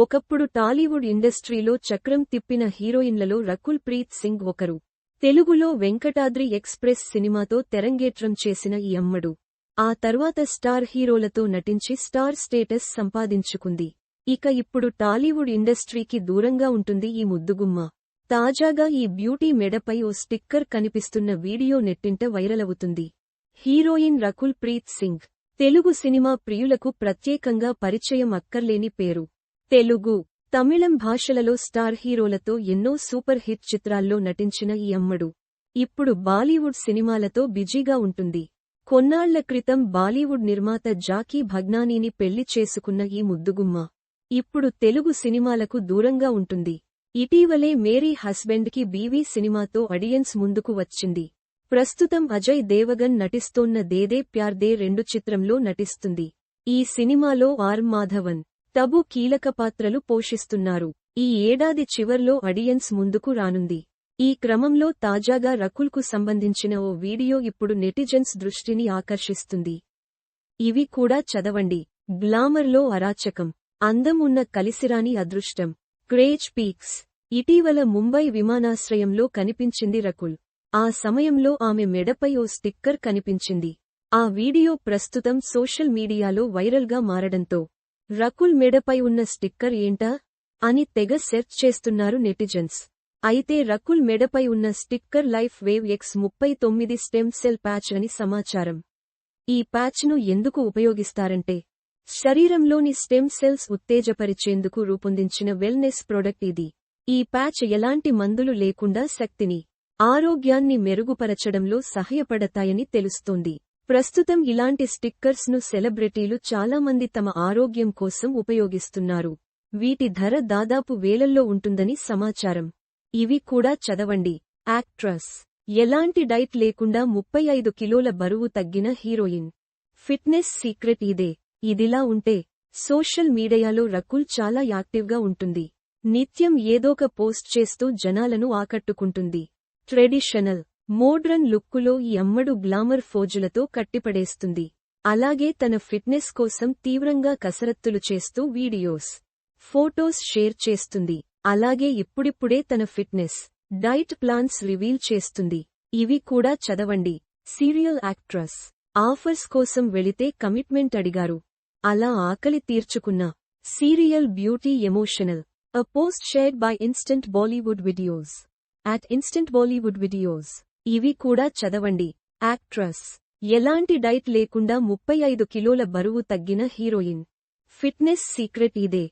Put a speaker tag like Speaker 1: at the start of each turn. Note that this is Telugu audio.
Speaker 1: ఒకప్పుడు టాలీవుడ్ ఇండస్ట్రీలో చక్రం తిప్పిన హీరోయిన్లలో రకుల్ ప్రీత్ సింగ్ ఒకరు. తెలుగులో వెంకటాద్రి ఎక్స్ప్రెస్ సినిమాతో తెరంగేట్రం చేసిన ఈ అమ్మడు. ఆ తర్వాత స్టార్ హీరోలతో నటించి స్టార్ స్టేటస్ సంపాదించుకుంది. ఇక ఇప్పుడు టాలీవుడ్ ఇండస్ట్రీకి దూరంగా ఉంటుంది ఈ ముద్దుగుమ్మ. తాజాగా ఈ బ్యూటీ మెడపై ఓ స్టిక్కర్ కనిపిస్తున్న వీడియో నెట్టింట వైరలవుతుంది. హీరోయిన్ రకుల్ ప్రీత్ సింగ్. తెలుగు సినిమా ప్రియులకు ప్రత్యేకంగా పరిచయం అక్కర్లేని పేరు. తెలుగు తమిళం భాషలలో స్టార్ హీరోలతో ఎన్నో సూపర్ హిట్ చిత్రాల్లో నటించిన ఈ అమ్మడు. ఇప్పుడు బాలీవుడ్ సినిమాలతో బిజీగా ఉంటుంది. కొన్నాళ్ళ క్రితం బాలీవుడ్ నిర్మాత జాకీ భగ్నానీని పెళ్ళి చేసుకున్న ఈ ముద్దుగుమ్మ ఇప్పుడు తెలుగు సినిమాలకు దూరంగా ఉంటుంది. ఇటీవలే మేరీ హస్బెండ్కి బీవీ సినిమాతో అడియన్స్ ముందుకు వచ్చింది. ప్రస్తుతం అజయ్ దేవగన్ నటిస్తోన్న దేదే ప్యార్దే రెండు చిత్రంలో నటిస్తుంది. ఈ సినిమాలో ఆర్ మాధవన్ టబు కీలక పాత్రలు పోషిస్తున్నారు. ఈ ఏడాది చివర్లో అడియన్స్ ముందుకు రానుంది. ఈ క్రమంలో తాజాగా రకుల్కు సంబంధించిన ఓ వీడియో ఇప్పుడు నెటిజన్స్ దృష్టిని ఆకర్షిస్తుంది. ఇవి కూడా చదవండి. గ్లామర్లో అరాచకం. అందం ఉన్న కలిసిరాని అదృష్టం. Craze peaks. ఇటీవల ముంబై విమానాశ్రయంలో కనిపించింది రకుల్. ఆ సమయంలో ఆమె మెడపై ఓ స్టిక్కర్ కనిపించింది. ఆ వీడియో ప్రస్తుతం సోషల్ మీడియాలో వైరల్గా మారడంతో రకుల్ మెడపై ఉన్న స్టిక్కర్ ఏంటా? అని తెగ సెర్చ్ చేస్తున్నారు నెటిజన్స్. అయితే రకుల్ మెడపై ఉన్న స్టిక్కర్ లైఫ్ వేవ్ ఎక్స్ ముప్పై తొమ్మిది స్టెమ్ సెల్ ప్యాచ్ అని సమాచారం. ఈ ప్యాచ్ను ఎందుకు ఉపయోగిస్తారంటే శరీరంలోని స్టెమ్ సెల్స్ ఉత్తేజపరిచేందుకు రూపొందించిన వెల్నెస్ ప్రొడక్ట్ ఇది. ఈ ప్యాచ్ ఎలాంటి మందులు లేకుండా శక్తిని ఆరోగ్యాన్ని మెరుగుపరచడంలో సహాయపడతాయని తెలుస్తోంది. ప్రస్తుతం ఇలాంటి స్టిక్కర్స్ను సెలబ్రిటీలు చాలామంది తమ ఆరోగ్యం కోసం ఉపయోగిస్తున్నారు. వీటి ధర దాదాపు వేలల్లో ఉంటుందని సమాచారం. ఇవి కూడా చదవండి. యాక్ట్రస్. ఎలాంటి డైట్ లేకుండా ముప్పై ఐదు కిలోల బరువు తగ్గిన హీరోయిన్. ఫిట్నెస్ సీక్రెట్ ఇదే. ఇదిలా ఉంటే సోషల్ మీడియాలో రకుల్ చాలా యాక్టివ్గా ఉంటుంది. నిత్యం ఏదోక పోస్ట్ చేస్తూ జనాలను ఆకట్టుకుంటుంది. ట్రెడిషనల్. మోడ్రన్ లుక్కులో ఈ అమ్మడు గ్లామర్ ఫోజులతో కట్టిపడేస్తుంది. అలాగే తన ఫిట్నెస్ కోసం తీవ్రంగా కసరత్తులు చేస్తూ వీడియోస్ ఫోటోస్ షేర్ చేస్తుంది. అలాగే ఇప్పుడిప్పుడే తన ఫిట్నెస్ డైట్ ప్లాన్స్ రివీల్ చేస్తుంది. ఇవి కూడా చదవండి. సీరియల్ యాక్ట్రస్ ఆఫర్స్ కోసం వెళితే కమిట్మెంట్ అడిగారు. అలా ఆకలి తీర్చుకున్న serial beauty emotional a post shared by Instant Bollywood videos. At Instant Bollywood videos. ఇవి కూడా చదవండి. యాక్ట్రస్. ఎలాంటి డైట్ లేకుండా ముప్పై ఐదు కిలోల బరువు తగ్గిన హీరోయిన్. ఫిట్నెస్ సీక్రెట్ ఇదే.